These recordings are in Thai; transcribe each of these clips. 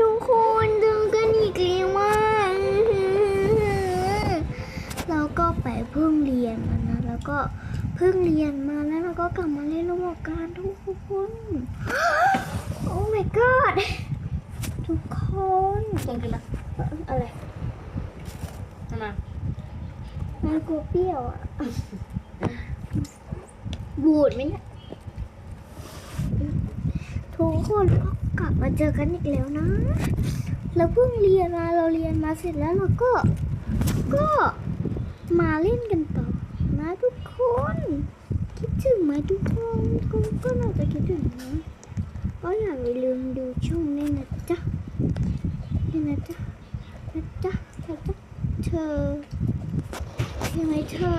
ทุกคนดึงกันอีกแล้วว่าเราก็ไปเพิ่งเรียนมานะ แล้วก็เพิ่งเรียนมาแล้วเราก็กลับมาเล่นระบบการทุกคนโอ้ my god ทุกคนส่งกินมาเอ่ออะไรทำไมามันกลัวเปรี้ยวอะบูดไหมเนี่ยทุกคน ก็กลับมาเจอกันอีกแล้วนะ เราเพิ่งเรียนมาเราเรียนมาเสร็จแล้วเราก็ ก็มาเล่นกันต่อนะทุกคน คิดถึงไหมทุกคนก็ก็น่าจะคิดถึงนะก็อย่าลืมดูช่องนี้นะจ๊ะนี่นะจ๊ะนะจ๊ะนะจ๊ะเธอใช่ไหมเธอ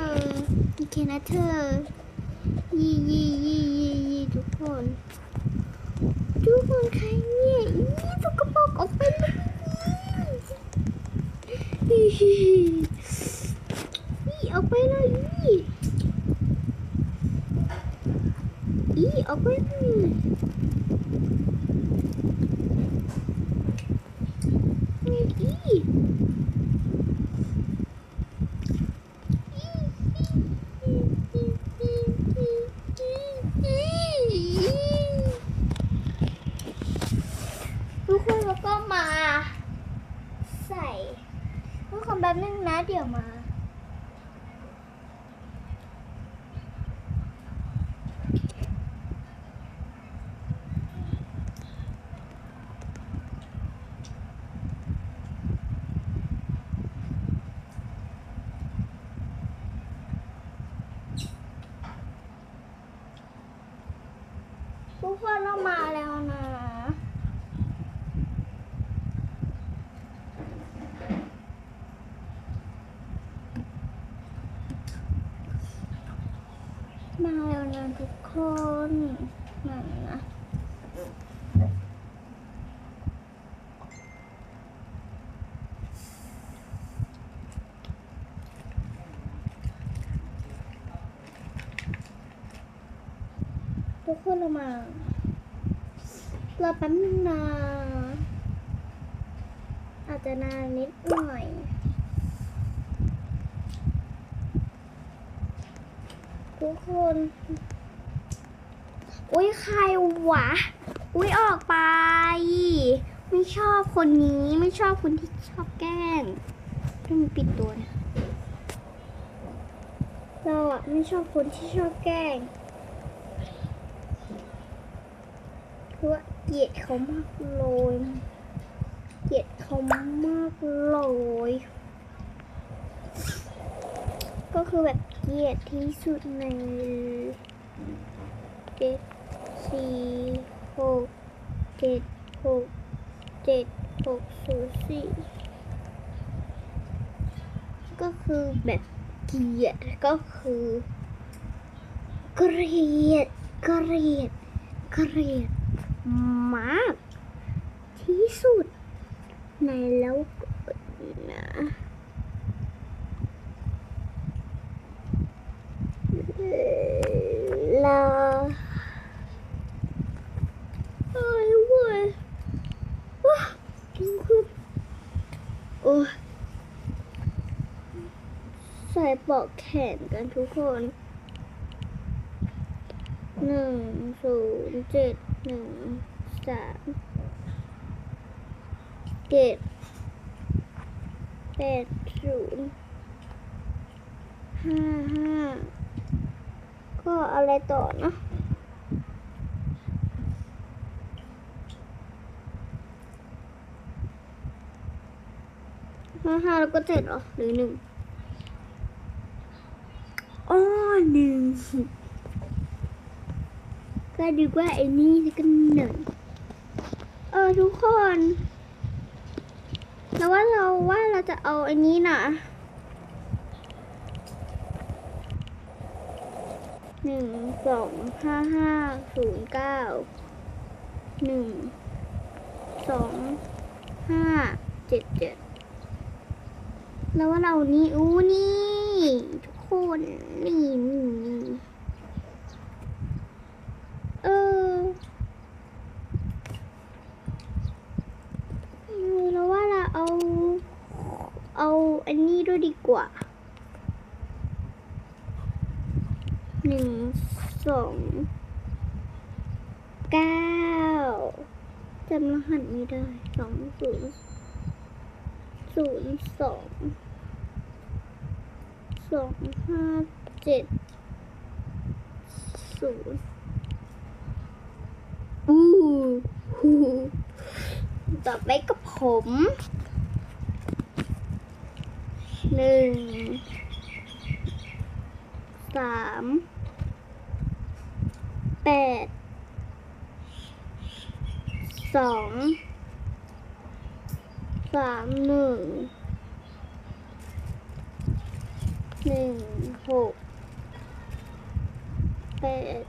โอเคนะเธอยี่ยี่ยี่ยี่ยี่ทุกคน คนใครเนี่ยนี่สกปรกออกไปเลยนี่ออกไปเลยนี่อีออกไปเลยยี่ทุกคนแล้วก็มา ใส่ทุกคน แป๊บนึงนะเดี๋ยวมาทุกคนเรามาแล้วนะ มาแล้วนะ ทุกคนนั่นนะทุกคนเรามารอแป๊บนึงนะอาจจะนานนิดหน่อยทุกคน อุ้ยใครวะ อุ้ยออกไป ไม่ชอบคนนี้ไม่ชอบคนที่ชอบแกล้งต้องปิดตัวนะเราอะไม่ชอบคนที่ชอบแกล้งคือว่าเกลียดเขามากเลยเกลียดเขามากเลยก็คือแบบเกลียดที่สุดในเจ็ด สี่หกเจ็ดหกเจ็ดหกศูนย์สี่ก็คือแบบเกลียดก็คือ เกลียดเกลียดเกลียดมากที่สุด ในแล้วนะลาเอ้ยเว้ยว้าคือ โอ้ใส่ปลอกแขนกันทุกคนหนึ่งศูนย์เจ็ดหนึ่งสามเจ็ดแปดศูนย์ห้าห้าก็อะไรต่อเนาะ ห้าห้าแล้วก็เจ็ดเหรอ หรือหนึ่งอ๋อหนึ่งก็ดีกว่าไอ้นี่แล้วก็หนึ่งเออทุกคนแล้วว่าเราว่าเราจะเอาอันนี้นะหนึ่งสองห้าห้าศูนย์เก้าหนึ่งสองห้าเจ็ดเจ็ด แล้วว่าเรานี่อู้นี่ ทุกคนนี่นี่เออแล้วว่าเราเอา เอาอันนี้ด้วยดีกว่าหนึ่งสองเก้าจำรหัสไม่ได้สองศูนย์ ศูนย์สองสองห้าเจ็ดศูนย์อู้หูต่อไปก็ผมหนึ่งสามแปดสอง สามหนึ่งหนึ่งหกแปด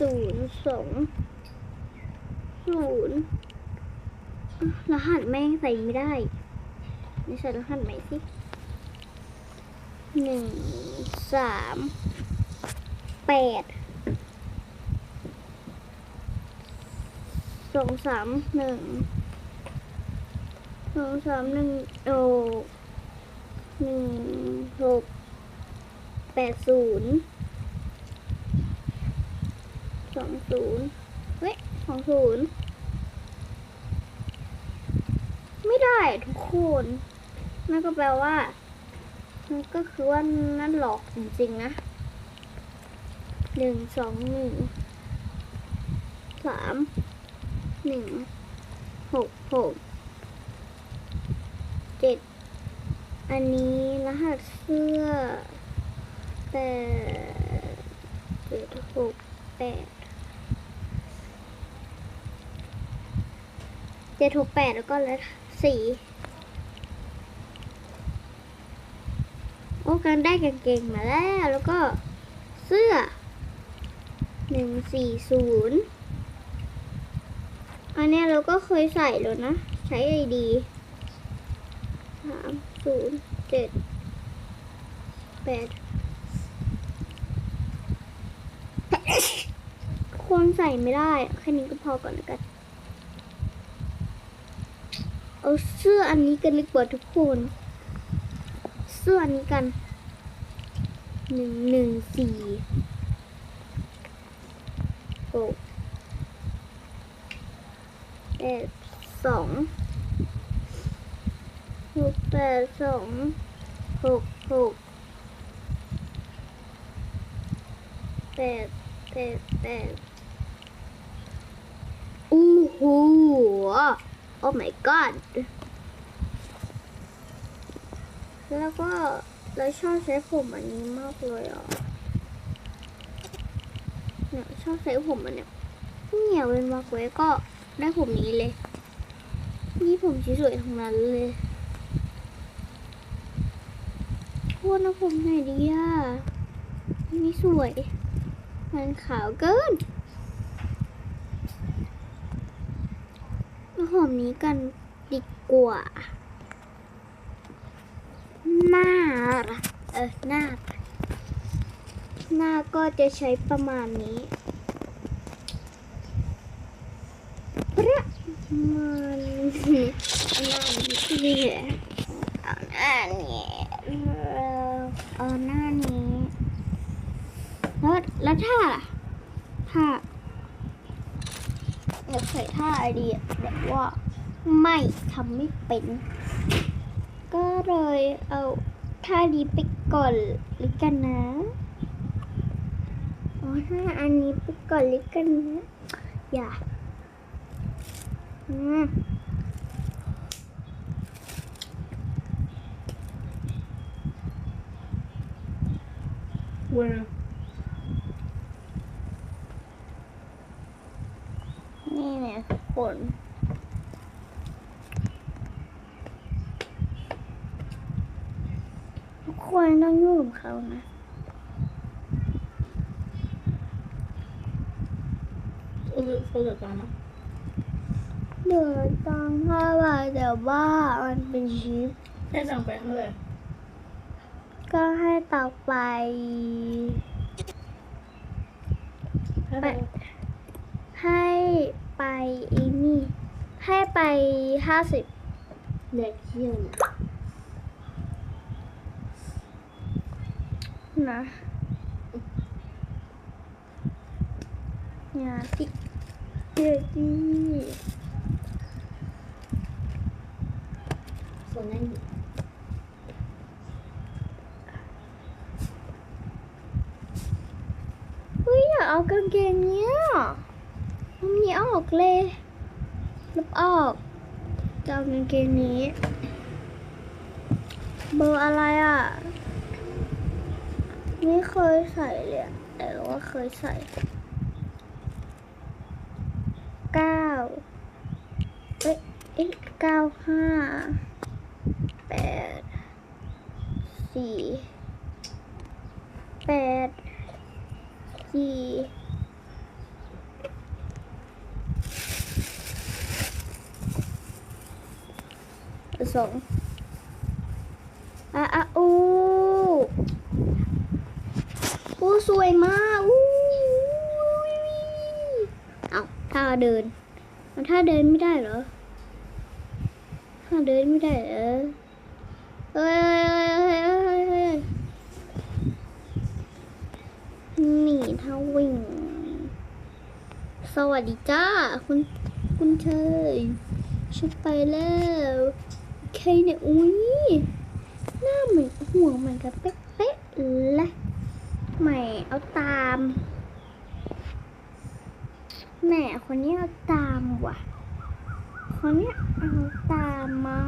ศูนย์สองศูนย์รหัสแม่งใส่ไม่ได้ นี่ใส่รหัสใหม่สิหนึ่งสามแปด สองสามหนึ่งสองสามหนึ่งโอหนึ่งหกแปดศูนย์สองศูนย์เฮ้ยสองศูนย์ไม่ได้ทุกคนนั่นก็แปลว่ามันก็คือว่านั่นหลอกจริงๆนะหนึ่งสองหนึ่งสาม หนึ่งหกหกเจ็ดอันนี้รหัสเสื้อแปดเจ็ดหกแปดเจ็ดหกแปดแล้วก็แล้วสี่โอ้กันได้กางเกงมาแล้ว แล้วก็เสื้อหนึ่งสี่ศูนย์ อันนี้เราก็เคยใส่แล้วนะ ใช้ไอดีสามศูนย์เจ็ดแปดควรใส่ไม่ได้ แค่นี้ก็พอก่อนกัน เอาเสื้ออันนี้กันดีกว่าทุกคน เสื้ออันนี้กันหนึ่งหนึ่งสี่หก แปดสองหกแปดสองหกหกแปดแปดแปดอู้หูโอ้ my god แล้วก็เราชอบใช้ผมอันนี้มากเลยอะเนี่ยชอบใช้ผมอันเนี้ยเหนียวเป็นมากเลยก็ ได้ผมนี้เลย นี่ผมสวยๆทั้งนั้นเลยโทษนะผมไหนดีอะนี่สวย มันขาวเกินเอาผมนี้กันดีกว่า หน้า เออหน้า หน้าก็จะใช้ประมาณนี้ประ มาณนี้เอาหน้านี้เอาหน้านี้เอาหน้านี้แล้วแล้วท่าล่ะท่าอยากใส่ท่าไอเดียแบบว่าไม่ทำไม่เป็น ก็เลยเอาท่านี้ไปก่อนหรือกันนะอ๋อท่าอันนี้ไปก่อนหรือกันนะอย่า อืมเว้ยนี่เนี่ยคนทุกคนต้องยู่กับเขานะเออเขาจัดการนะ เดือดตังห้าบาทแต่ว่ามันเป็นชิปให้สั่งไปเท่าไหร่ก็ให้ต่อไปให้ไปไป ให้ไปอีนี่ ให้ไปห้าสิบเด็กเที่ยนนะอย่าติเด็กดี ส่วนนั้นเฮ้ยอยากเอากางเกงเนี้ยมันมีออกเลยลบออกจะเอากางเกงนี้ เบอร์อะไรอะ ไม่เคยใส่เลยแต่ว่าเคยใส่เก้าเอ้ยเอ้ยเก้าห้าแปดสี่แปดสี่ สองอะอะอู้อู้สวยมากอู้เอาท่าเดินมันท่าเดินไม่ได้เหรอท่าเดินไม่ได้เหรอเอ้ยเอ้ยเอ้ยเอ้ยเอ้ยเอ้ยนี่ท่าวิ่ง สวัสดีจ้าคุณคุณเชยฉันไปแล้ว ใครเนี่ยอุ้ยหน้าเหมือนห่วงเหมือนกับเป๊ะๆเลยใหม่เอาตามแหมคนนี้เอาตามว่ะ คนนี้เอาตามมา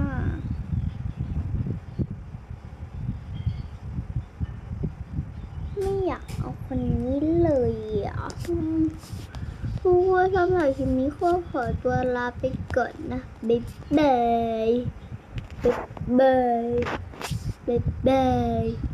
ไม่อยากเอาคนนี้เลยอะอืมทุกสำหรับคลิปนี้ขอขอตัวลาไปก่อนนะ บ๊ายบาย Bye bye. Bye bye.